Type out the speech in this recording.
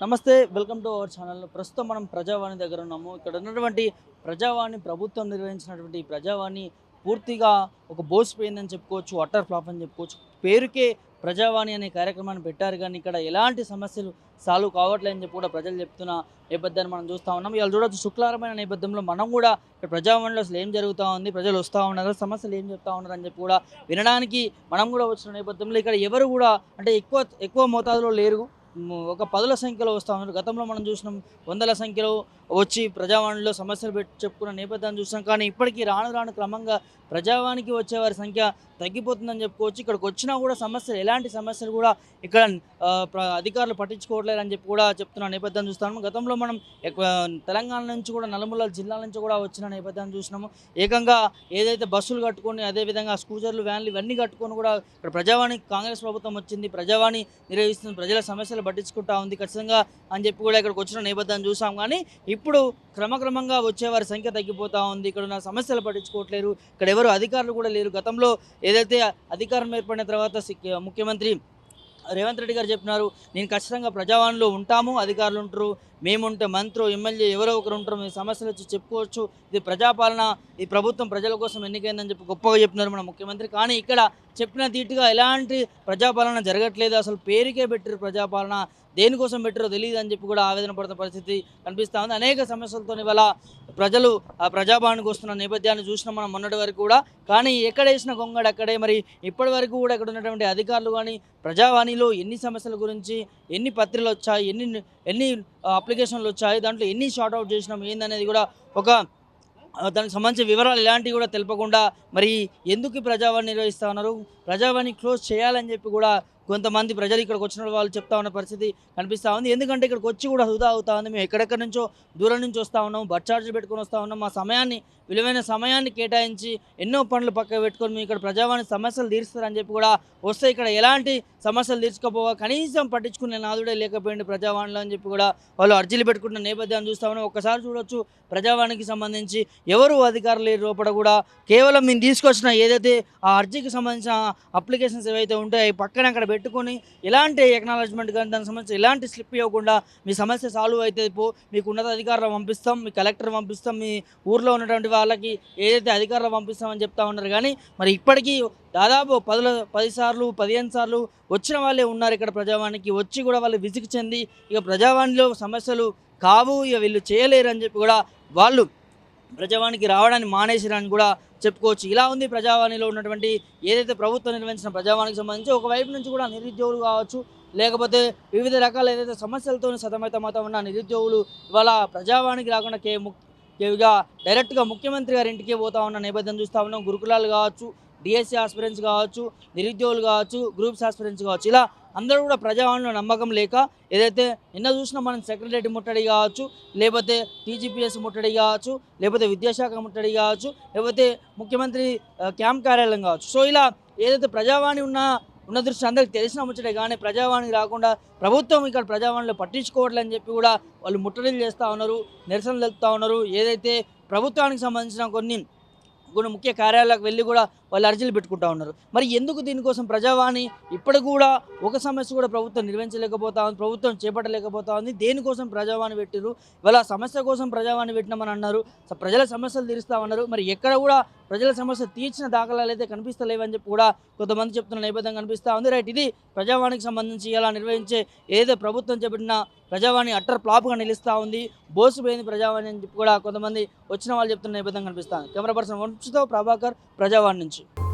నమస్తే welcome to our channel. ప్రస్తుతం మనం ప్రజావాణి దగ్గర ఉన్నాము. ఇక్కడ ఉన్నటువంటి ప్రజావాణి ప్రభుత్వం నిర్వహించినటువంటి ప్రజావాణి పూర్తిగా ఒక బోసిపోయిందని చెప్పుకోవచ్చు అట్టర్ ఫ్లాప్ అని చెప్పుకోవచ్చు. పేరుకే ప్రజావాణి అనే కార్యక్రమాన్ని పెట్టారు. కానీ ఇక్కడ ఎలాంటి సమస్యలు సాల్వ్ కావట్లేదని చెప్పి కూడా ప్రజలు చెప్తున్న నేపథ్యాన్ని మనం చూస్తూ ఉన్నాం. ఇవాళ చూడొచ్చు శుక్లారమైన నేపథ్యంలో మనం కూడా ఇక్కడ ప్రజావాణిలో అసలు ఏం జరుగుతూ ఉంది ప్రజలు వస్తూ ఉన్నారు సమస్యలు ఏం చెప్తా ఉన్నారు అని చెప్పి కూడా వినడానికి మనం కూడా వచ్చిన నేపథ్యంలో ఇక్కడ ఎవరు కూడా అంటే ఎక్కువ ఎక్కువ మోతాదులో లేరు. ఒక పదుల సంఖ్యలో వస్తూ ఉన్నారు. గతంలో మనం చూసినాం వందల సంఖ్యలో వచ్చి ప్రజావాణిలో సమస్యలు పెట్టి చెప్పుకున్న నేపథ్యాన్ని చూసాం కానీ ఇప్పటికీ రాను రాను క్రమంగా ప్రజావానికి వచ్చేవారి సంఖ్య తగ్గిపోతుందని చెప్పుకోవచ్చు. ఇక్కడికి వచ్చినా కూడా సమస్యలు ఎలాంటి సమస్యలు కూడా ఇక్కడ అధికారులు పట్టించుకోవట్లేదని అని చెప్పి కూడా చెప్తున్న నేపథ్యాన్ని చూస్తాము గతంలో మనం తెలంగాణ నుంచి కూడా నలుమూల జిల్లాల నుంచి కూడా వచ్చిన నేపథ్యాన్ని చూసినాము. ఏకంగా ఏదైతే బస్సులు కట్టుకొని అదేవిధంగా స్కూటర్లు వ్యాన్లు ఇవన్నీ కట్టుకొని కూడా ఇక్కడ ప్రజావాణి కాంగ్రెస్ ప్రభుత్వం వచ్చింది. ప్రజావాణి నిర్వహిస్తుంది ప్రజల సమస్యలు పట్టించుకుంటా ఉంది ఖచ్చితంగా అని చెప్పి కూడా ఇక్కడికి వచ్చిన నేపథ్యాన్ని చూసాం. కానీ ఇప్పుడు క్రమక్రమంగా వచ్చే వారి సంఖ్య తగ్గిపోతూ ఉంది. ఇక్కడ ఉన్న సమస్యలు పట్టించుకోవట్లేరు. ఇక్కడ ఎవరు అధికారులు కూడా లేరు. గతంలో ఏదైతే అధికారం ఏర్పడిన తర్వాత ముఖ్యమంత్రి రేవంత్ రెడ్డి గారు చెప్పినారు నేను ఖచ్చితంగా ప్రజావాణిలో ఉంటాము అధికారులు ఉంటారు మేముంటే మంత్రి ఎమ్మెల్యే ఎవరో ఒకరు ఉంటారు మీ సమస్యలు వచ్చి చెప్పుకోవచ్చు. ఇది ప్రజాపాలన ఈ ప్రభుత్వం ప్రజల కోసం ఎన్నికైందని చెప్పి గొప్పగా చెప్పినారు మన ముఖ్యమంత్రి. కానీ ఇక్కడ చెప్పిన తీటుగా ఎలాంటి ప్రజాపాలన జరగట్లేదు. అసలు పేరుకే పెట్టారు ప్రజాపాలన. దేనికోసం పెట్టారో తెలియదు అని చెప్పి కూడా ఆవేదన పడుతున్న పరిస్థితి కనిపిస్తూ ఉంది. అనేక సమస్యలతో ఇవాళ ప్రజలు ఆ ప్రజాభవన్కి వస్తున్న నేపథ్యాన్ని చూసినాం మనం మొన్నటి వరకు కూడా. కానీ ఎక్కడ వేసిన గొంగడు అక్కడే. మరి ఇప్పటి వరకు కూడా ఇక్కడ ఉన్నటువంటి అధికారులు కానీ ప్రజావాణిలో ఎన్ని సమస్యల గురించి ఎన్ని పత్రికలు వచ్చాయి ఎన్ని ఎన్ని అప్లికేషన్లు వచ్చాయి. దాంట్లో ఎన్ని షార్ట్ అవుట్ చేసినాం ఏందనేది కూడా ఒక దానికి సంబంధించిన వివరాలు ఇలాంటివి కూడా తెలపకుండా మరి ఎందుకు ప్రజావాణి నిర్వహిస్తా ఉన్నారు? ప్రజావాణి క్లోజ్ చేయాలని చెప్పి కూడా కొంతమంది ప్రజలు ఇక్కడికి వచ్చిన వాళ్ళు చెప్తా ఉన్న పరిస్థితి కనిపిస్తూ ఉంది. ఎందుకంటే ఇక్కడికి వచ్చి కూడా హృదా అవుతా ఉంది. మేము ఎక్కడెక్కడి నుంచో దూరం నుంచి వస్తూ ఉన్నాం. బస్ ఛార్జీలు పెట్టుకొని వస్తూ ఉన్నాం. మా సమయాన్ని విలువైన సమయాన్ని కేటాయించి ఎన్నో పనులు పక్క పెట్టుకొని మేము ఇక్కడ ప్రజావాణి సమస్యలు తీరుస్తారని చెప్పి కూడా వస్తే ఇక్కడ ఎలాంటి సమస్యలు తీర్చుకోపోగా కనీసం పట్టించుకునే నాదుడే లేకపోయింది ప్రజావాణిలో అని చెప్పి కూడా వాళ్ళు అర్జీలు పెట్టుకుంటున్న నేపథ్యాన్ని చూస్తా ఉన్నాం. ఒక్కసారి చూడొచ్చు ప్రజావాణికి సంబంధించి ఎవరు అధికారులు లేరు లోపల కూడా కేవలం మేము తీసుకొచ్చిన ఏదైతే ఆ అర్జీకి సంబంధించిన అప్లికేషన్స్ ఏవైతే ఉంటాయో అవి పక్కన అక్కడ పెట్టుకొని ఎలాంటి ఎక్నాలజ్మెంట్ కానీ దానికి సంబంధించి ఎలాంటి స్లిప్ ఇవ్వకుండా మీ సమస్య సాల్వ్ అయితే పో మీకు ఉన్నత అధికారులు పంపిస్తాం మీ కలెక్టర్ పంపిస్తాం మీ ఊర్లో ఉన్నటువంటి వాళ్ళకి ఏదైతే అధికారులు పంపిస్తామని చెప్తా ఉన్నారు. కానీ మరి ఇప్పటికీ దాదాపు పదుల పది సార్లు పదిహేను సార్లు వచ్చిన వాళ్ళే ఉన్నారు ఇక్కడ ప్రజావాణికి. వచ్చి కూడా వాళ్ళు విసిగి చెంది ఇక ప్రజావాణిలో సమస్యలు కావు ఇక వీళ్ళు చేయలేరు అని చెప్పి కూడా వాళ్ళు ప్రజావాణికి రావడానికి మానేసిరని కూడా చెప్పుకోవచ్చు. ఇలా ఉంది ప్రజావాణిలో ఉన్నటువంటి ఏదైతే ప్రభుత్వం నిర్వహించిన ప్రజావాణికి సంబంధించి ఒకవైపు నుంచి కూడా నిరుద్యోగులు కావచ్చు లేకపోతే వివిధ రకాల ఏదైతే సమస్యలతో సతమతమవుతా ఉన్న నిరుద్యోగులు ఇవాళ ప్రజావాణికి రాకుండా కే ముఖ్యగా డైరెక్ట్గా ముఖ్యమంత్రి గారి ఇంటికే పోతా ఉన్న నేపథ్యం చూస్తూ ఉన్నాం. గురుకులాలు కావచ్చు డిఎస్సీ ఆస్పిరెంట్స్ కావచ్చు నిరుద్యోగులు కావచ్చు గ్రూప్స్ ఆస్పిరెంట్స్ కావచ్చు. ఇలా అందరూ కూడా ప్రజావాణిలో నమ్మకం లేక ఏదైతే నిన్న చూసిన మనం సెక్రటరీ ముట్టడి కావచ్చు లేకపోతే టీజీపీఎస్ ముట్టడి కావచ్చు లేకపోతే విద్యాశాఖ ముట్టడి కావచ్చు లేకపోతే ముఖ్యమంత్రి క్యాంప్ కార్యాలయం కావచ్చు. సో ఇలా ఏదైతే ప్రజావాణి ఉన్న ఉన్న దృష్టి అందరికి తెలిసిన ముచ్చటే కానీ ప్రజావాణికి రాకుండా ప్రభుత్వం ఇక్కడ ప్రజావాణిలో పట్టించుకోవట్లేదని చెప్పి కూడా వాళ్ళు ముట్టడిలు చేస్తూ ఉన్నారు నిరసనలు తెలుపుతూ ఉన్నారు. ఏదైతే ప్రభుత్వానికి సంబంధించిన కొన్ని కొన్ని ముఖ్య కార్యాలయాలకు వెళ్ళి కూడా వాళ్ళు అర్జీలు పెట్టుకుంటా ఉన్నారు. మరి ఎందుకు దీనికోసం ప్రజావాణి ఇప్పటి కూడా ఒక సమస్య కూడా ప్రభుత్వం నిర్వహించలేకపోతా ఉంది ప్రభుత్వం చేపట్టలేకపోతా ఉంది దేనికోసం ప్రజావాణి పెట్టారు ఇవాళ సమస్య కోసం ప్రజావాణి పెట్టినామని అన్నారు. ప్రజల సమస్యలు తీరుస్తామన్నారు. మరి ఎక్కడ కూడా ప్రజల సమస్య తీర్చిన దాఖలాలు అయితే కనిపిస్తలేవని చెప్పి కూడా కొంతమంది చెప్తున్న నేపథ్యం కనిపిస్తూ ఉంది రైట్ ఇది ప్రజావాణికి సంబంధించి ఇలా నిర్వహించే ఏదో ప్రభుత్వం చెప్పిన ప్రజావాణి అట్టర్ ఫ్లాప్గా నిలుస్తూ ఉంది. బోసిపోయింది ప్రజావాణి అని చెప్పి కూడా కొంతమంది వచ్చిన వాళ్ళు చెప్తున్న నేపథ్యం కనిపిస్తుంది. కెమెరా పర్సన్ వంశతో ప్రభాకర్ ప్రజావాణి నుంచి. 止。